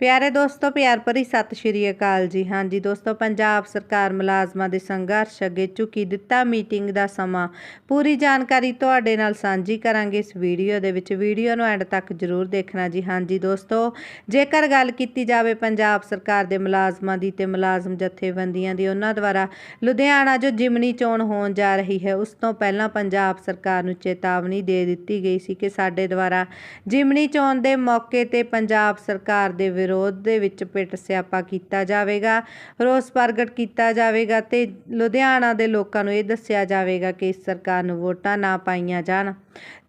ਪਿਆਰੇ ਦੋਸਤੋ, ਪਿਆਰ ਭਰੀ ਸਤਿ ਸ਼੍ਰੀ ਅਕਾਲ ਜੀ। ਹਾਂਜੀ ਦੋਸਤੋ, ਪੰਜਾਬ ਸਰਕਾਰ ਮੁਲਾਜ਼ਮਾਂ ਦੇ ਸੰਘਰਸ਼ ਅੱਗੇ ਝੁਕੀ ਦਿੱਤਾ ਮੀਟਿੰਗ ਦਾ ਸਮਾਂ। ਪੂਰੀ ਜਾਣਕਾਰੀ ਤੁਹਾਡੇ ਨਾਲ ਸਾਂਝੀ ਕਰਾਂਗੇ ਇਸ ਵੀਡੀਓ ਦੇ ਵਿੱਚ। ਵੀਡੀਓ ਨੂੰ ਐਂਡ ਤੱਕ ਜ਼ਰੂਰ ਦੇਖਣਾ ਜੀ। ਹਾਂਜੀ ਦੋਸਤੋ, ਜੇਕਰ ਗੱਲ ਕੀਤੀ ਜਾਵੇ ਪੰਜਾਬ ਸਰਕਾਰ ਦੇ ਮੁਲਾਜ਼ਮਾਂ ਦੀ ਤੇ ਮੁਲਾਜ਼ਮ ਜਥੇਬੰਦੀਆਂ ਦੀ, ਉਹਨਾਂ ਦੁਆਰਾ ਲੁਧਿਆਣਾ ਜੋ ਜਿਮਨੀ ਚੋਣ ਹੋਣ ਜਾ ਰਹੀ ਹੈ, ਉਸ ਤੋਂ ਪਹਿਲਾਂ ਪੰਜਾਬ ਸਰਕਾਰ ਨੂੰ ਚੇਤਾਵਨੀ ਦੇ ਦਿੱਤੀ ਗਈ ਸੀ ਕਿ ਸਾਡੇ ਦੁਆਰਾ ਜਿਮਨੀ ਚੋਣ ਦੇ ਮੌਕੇ ਤੇ ਪੰਜਾਬ ਸਰਕਾਰ ਦੇ ਵਿਰੋਧ ਦੇ ਵਿੱਚ ਪਿੱਟ ਸਿਆਪਾ ਕੀਤਾ ਜਾਵੇਗਾ, ਰੋਸ ਪ੍ਰਗਟ ਕੀਤਾ ਜਾਵੇਗਾ ਤੇ ਲੁਧਿਆਣਾ ਦੇ ਲੋਕਾਂ ਨੂੰ ਇਹ ਦੱਸਿਆ ਜਾਵੇਗਾ ਕਿ ਇਸ ਸਰਕਾਰ ਨੂੰ ਵੋਟਾਂ ਨਾ ਪਾਈਆਂ ਜਾਣ।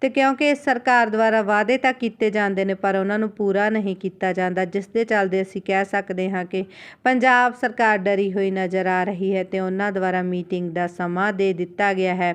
ਤੇ ਕਿਉਂਕਿ ਇਸ ਸਰਕਾਰ ਦੁਆਰਾ ਵਾਅਦੇ ਤਾਂ ਕੀਤੇ ਜਾਂਦੇ ਨੇ, ਪਰ ਉਹਨਾਂ ਨੂੰ ਪੂਰਾ ਨਹੀਂ ਕੀਤਾ ਜਾਂਦਾ, ਜਿਸ ਦੇ ਚੱਲਦੇ ਅਸੀਂ ਕਹਿ ਸਕਦੇ ਹਾਂ ਕਿ ਪੰਜਾਬ ਸਰਕਾਰ ਡਰੀ ਹੋਈ ਨਜ਼ਰ ਆ ਰਹੀ ਹੈ ਤੇ ਉਹਨਾਂ ਦੁਆਰਾ ਮੀਟਿੰਗ ਦਾ ਸਮਾਂ ਦੇ ਦਿੱਤਾ ਗਿਆ ਹੈ।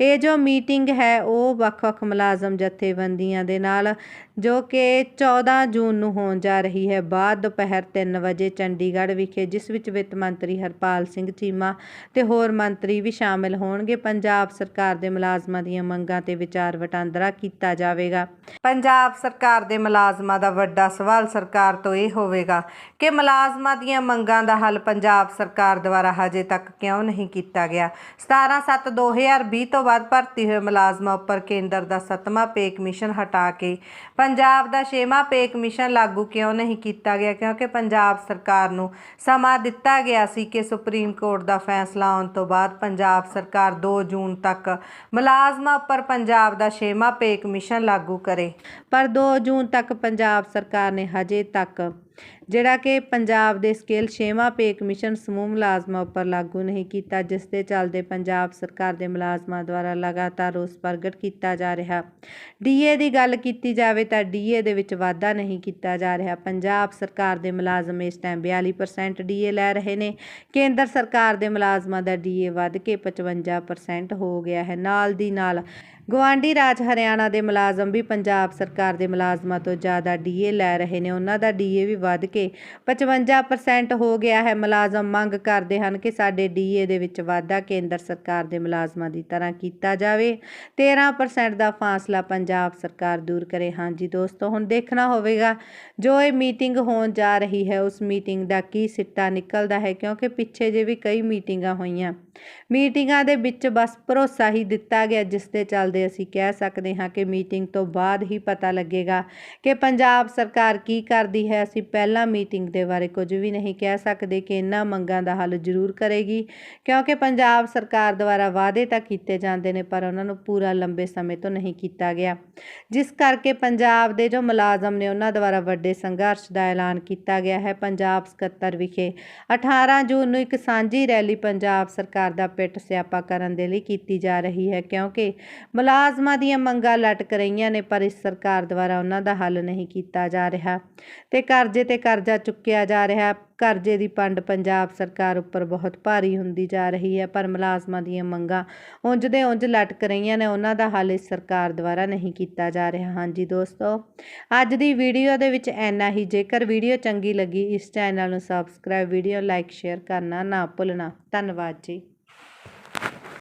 ਇਹ ਜੋ ਮੀਟਿੰਗ ਹੈ, ਉਹ ਵੱਖ-ਵੱਖ ਮੁਲਾਜ਼ਮ ਜਥੇਬੰਦੀਆਂ ਦੇ ਨਾਲ, ਜੋ ਕਿ 14 ਜੂਨ ਨੂੰ ਹੋਣ ਜਾ ਰਹੀ ਹੈ, ਬਾਅਦ ਦੁਪਹਿਰ 3 ਵਜੇ ਚੰਡੀਗੜ੍ਹ ਵਿਖੇ, ਜਿਸ ਵਿੱਚ ਵਿੱਤ ਮੰਤਰੀ ਹਰਪਾਲ ਸਿੰਘ ਚੀਮਾ ਤੇ ਹੋਰ ਮੰਤਰੀ ਵੀ ਸ਼ਾਮਿਲ ਹੋਣਗੇ। ਪੰਜਾਬ ਸਰਕਾਰ ਦੇ ਮੁਲਾਜ਼ਮਾਂ ਦੀਆਂ ਮੰਗਾਂ ਤੇ ਵਿਚਾਰ ਵਟਾਂਦਰਾ ਕੀਤਾ ਜਾਵੇਗਾ। ਪੰਜਾਬ ਸਰਕਾਰ ਦੇ ਮੁਲਾਜ਼ਮਾਂ ਦਾ ਵੱਡਾ ਸਵਾਲ ਸਰਕਾਰ ਤੋਂ ਇਹ ਹੋਵੇਗਾ ਕਿ ਮੁਲਾਜ਼ਮਾਂ ਦੀਆਂ ਮੰਗਾਂ ਦਾ ਹੱਲ ਪੰਜਾਬ ਸਰਕਾਰ ਦੁਆਰਾ ਹਜੇ ਤੱਕ ਕਿਉਂ ਨਹੀਂ ਕੀਤਾ ਗਿਆ। 17/7/2020 ਤੋਂ ਬਾਅਦ ਭਰਤੀ ਹੋਏ ਮੁਲਾਜ਼ਮਾਂ ਉੱਪਰ ਕੇਂਦਰ ਦਾ ਸੱਤਵਾਂ ਪੇ ਕਮਿਸ਼ਨ ਹਟਾ ਕੇ ਪੰਜਾਬ ਦਾ ਛੇਵਾਂ ਪੇ ਕਮਿਸ਼ਨ ਲਾਗੂ ਕਿਉਂ ਨਹੀਂ ਕੀਤਾ ਗਿਆ? ਕਿਉਂਕਿ ਪੰਜਾਬ ਸਰਕਾਰ ਨੂੰ ਸਮਾਂ ਦਿੱਤਾ ਗਿਆ ਸੀ ਕਿ ਸੁਪਰੀਮ ਕੋਰਟ ਦਾ ਫੈਸਲਾ ਆਉਣ ਤੋਂ ਬਾਅਦ ਪੰਜਾਬ ਸਰਕਾਰ 2 ਜੂਨ ਤੱਕ ਮੁਲਾਜ਼ਮਾਂ ਉੱਪਰ ਪੰਜਾਬ ਦਾ ਛੇਵਾਂ ਪੇ ਕਮਿਸ਼ਨ ਲਾਗੂ ਕਰੇ। ਪਰ 2 ਜੂਨ ਤੱਕ ਪੰਜਾਬ ਸਰਕਾਰ ਨੇ ਹਜੇ ਤੱਕ ਜਿਹੜਾ ਕਿ ਪੰਜਾਬ ਦੇ ਸਕੇਲ ਛੇਵਾਂ ਪੇ ਕਮਿਸ਼ਨ ਸਮੂਹ ਮੁਲਾਜ਼ਮਾਂ ਉੱਪਰ ਲਾਗੂ ਨਹੀਂ ਕੀਤਾ, ਜਿਸ ਦੇ ਚੱਲਦੇ ਪੰਜਾਬ ਸਰਕਾਰ ਦੇ ਮੁਲਾਜ਼ਮਾਂ ਦੁਆਰਾ ਲਗਾਤਾਰ ਰੋਸ ਪ੍ਰਗਟ ਕੀਤਾ ਜਾ ਰਿਹਾ। ਡੀਏ ਦੀ ਗੱਲ ਕੀਤੀ ਜਾਵੇ ਤਾਂ ਡੀਏ ਦੇ ਵਿੱਚ ਵਾਧਾ ਨਹੀਂ ਕੀਤਾ ਜਾ ਰਿਹਾ। ਪੰਜਾਬ ਸਰਕਾਰ ਦੇ ਮੁਲਾਜ਼ਮ ਇਸ ਟਾਈਮ 42% ਡੀਏ ਲੈ ਰਹੇ ਨੇ। ਕੇਂਦਰ ਸਰਕਾਰ ਦੇ ਮੁਲਾਜ਼ਮਾਂ ਦਾ ਡੀਏ ਵੱਧ ਕੇ 55% ਹੋ ਗਿਆ ਹੈ। ਨਾਲ ਦੀ ਨਾਲ ਗਵਾਂਡੀ ਰਾਜ ਹਰਿਆਣਾ ਦੇ ਮੁਲਾਜ਼ਮ ਵੀ ਪੰਜਾਬ ਸਰਕਾਰ ਦੇ ਮੁਲਾਜ਼ਮਾਂ ਤੋਂ ਜ਼ਿਆਦਾ ਡੀਏ ਲੈ ਰਹੇ ਨੇ। ਉਹਨਾਂ ਦਾ ਡੀਏ ਵੀ ਵੱਧ ਕੇ 55% ਹੋ ਗਿਆ ਹੈ। ਮੁਲਾਜ਼ਮ ਮੰਗ ਕਰਦੇ ਹਨ ਕਿ ਸਾਡੇ ਡੀਏ ਦੇ ਵਿੱਚ ਵਾਧਾ ਕੇਂਦਰ ਸਰਕਾਰ ਦੇ ਮੁਲਾਜ਼ਮਾਂ ਦੀ ਤਰ੍ਹਾਂ ਕੀਤਾ ਜਾਵੇ। 13% ਦਾ ਫਾਸਲਾ ਪੰਜਾਬ ਸਰਕਾਰ ਦੂਰ ਕਰੇ। ਹਾਂਜੀ ਦੋਸਤੋ, ਹੁਣ ਦੇਖਣਾ ਹੋਵੇਗਾ, ਜੋ ਇਹ ਮੀਟਿੰਗ ਹੋਣ ਜਾ ਰਹੀ ਹੈ, ਉਸ ਮੀਟਿੰਗ ਦਾ ਕੀ ਸਿੱਟਾ ਨਿਕਲਦਾ ਹੈ, ਕਿਉਂਕਿ ਪਿੱਛੇ ਜੇ ਵੀ ਕਈ ਮੀਟਿੰਗਾਂ ਹੋਈਆਂ। ਮੀਟਿੰਗਾਂ ਦੇ ਵਿੱਚ ਬਸ ਭਰੋਸਾ ਹੀ ਦਿੱਤਾ ਗਿਆ, ਜਿਸ ਦੇ ਚੱਲਦੇ ਅਸੀਂ ਕਹਿ ਸਕਦੇ ਹਾਂ ਕਿ ਮੀਟਿੰਗ ਤੋਂ ਬਾਅਦ ਹੀ ਪਤਾ ਲੱਗੇਗਾ ਕਿ ਪੰਜਾਬ ਸਰਕਾਰ ਕੀ ਕਰਦੀ ਹੈ। ਅਸੀਂ ਪਹਿਲਾਂ ਮੀਟਿੰਗ ਦੇ ਬਾਰੇ ਕੁਝ ਵੀ ਨਹੀਂ ਕਹਿ ਸਕਦੇ ਕਿ ਇਹਨਾਂ ਮੰਗਾਂ ਦਾ ਹੱਲ ਜ਼ਰੂਰ ਕਰੇਗੀ, ਕਿਉਂਕਿ ਪੰਜਾਬ ਸਰਕਾਰ ਦੁਆਰਾ ਵਾਅਦੇ ਤਾਂ ਕੀਤੇ ਜਾਂਦੇ ਨੇ, ਪਰ ਉਹਨਾਂ ਨੂੰ ਪੂਰਾ ਲੰਬੇ ਸਮੇਂ ਤੋਂ ਨਹੀਂ ਕੀਤਾ ਗਿਆ। ਜਿਸ ਕਰਕੇ ਪੰਜਾਬ ਦੇ ਜੋ ਮੁਲਾਜ਼ਮ ਨੇ, ਉਹਨਾਂ ਦੁਆਰਾ ਵੱਡੇ ਸੰਘਰਸ਼ ਦਾ ਐਲਾਨ ਕੀਤਾ ਗਿਆ ਹੈ। ਪੰਜਾਬ ਸਕੱਤਰ ਵਿਖੇ 18 ਜੂਨ ਨੂੰ ਇੱਕ ਸਾਂਝੀ ਰੈਲੀ ਪੰਜਾਬ ਸਰਕਾਰ ਦਾ ਪਿੱਟ ਸਿਆਪਾ ਕਰਨ ਦੇ ਲਈ ਕੀਤੀ ਜਾ ਰਹੀ ਹੈ, ਕਿਉਂਕਿ ਮੁਲਾਜ਼ਮਾਂ ਦੀਆਂ ਮੰਗਾਂ ਲਟਕ ਰਹੀਆਂ ਨੇ, ਪਰ ਇਸ ਸਰਕਾਰ ਦੁਆਰਾ ਉਹਨਾਂ ਦਾ ਹੱਲ ਨਹੀਂ ਕੀਤਾ ਜਾ ਰਿਹਾ। ਤੇ ਕਰਜ਼ੇ ਤੇ ਕਰਜ਼ਾ ਚੁੱਕਿਆ ਜਾ ਰਿਹਾ। ਕਰਜ਼ੇ ਦੀ ਪੰਡ ਪੰਜਾਬ ਸਰਕਾਰ ਉੱਪਰ ਬਹੁਤ ਭਾਰੀ ਹੁੰਦੀ ਜਾ ਰਹੀ ਹੈ, ਪਰ ਮੁਲਾਜ਼ਮਾਂ ਦੀਆਂ ਮੰਗਾਂ ਉਂਝ ਦੇ ਉਂਝ ਲਟਕ ਰਹੀਆਂ ਨੇ, ਉਹਨਾਂ ਦਾ ਹੱਲ ਇਸ ਸਰਕਾਰ ਦੁਆਰਾ ਨਹੀਂ ਕੀਤਾ ਜਾ ਰਿਹਾ। ਹਾਂਜੀ ਦੋਸਤੋ, ਅੱਜ ਦੀ ਵੀਡੀਓ ਦੇ ਵਿੱਚ ਇੰਨਾ ਹੀ। ਜੇਕਰ ਵੀਡੀਓ ਚੰਗੀ ਲੱਗੀ, ਇਸ ਚੈਨਲ ਨੂੰ ਸਬਸਕ੍ਰਾਈਬ ਵੀਡੀਓ ਲਾਈਕ ਸ਼ੇਅਰ ਕਰਨਾ ਨਾ ਭੁੱਲਣਾ। ਧੰਨਵਾਦ ਜੀ।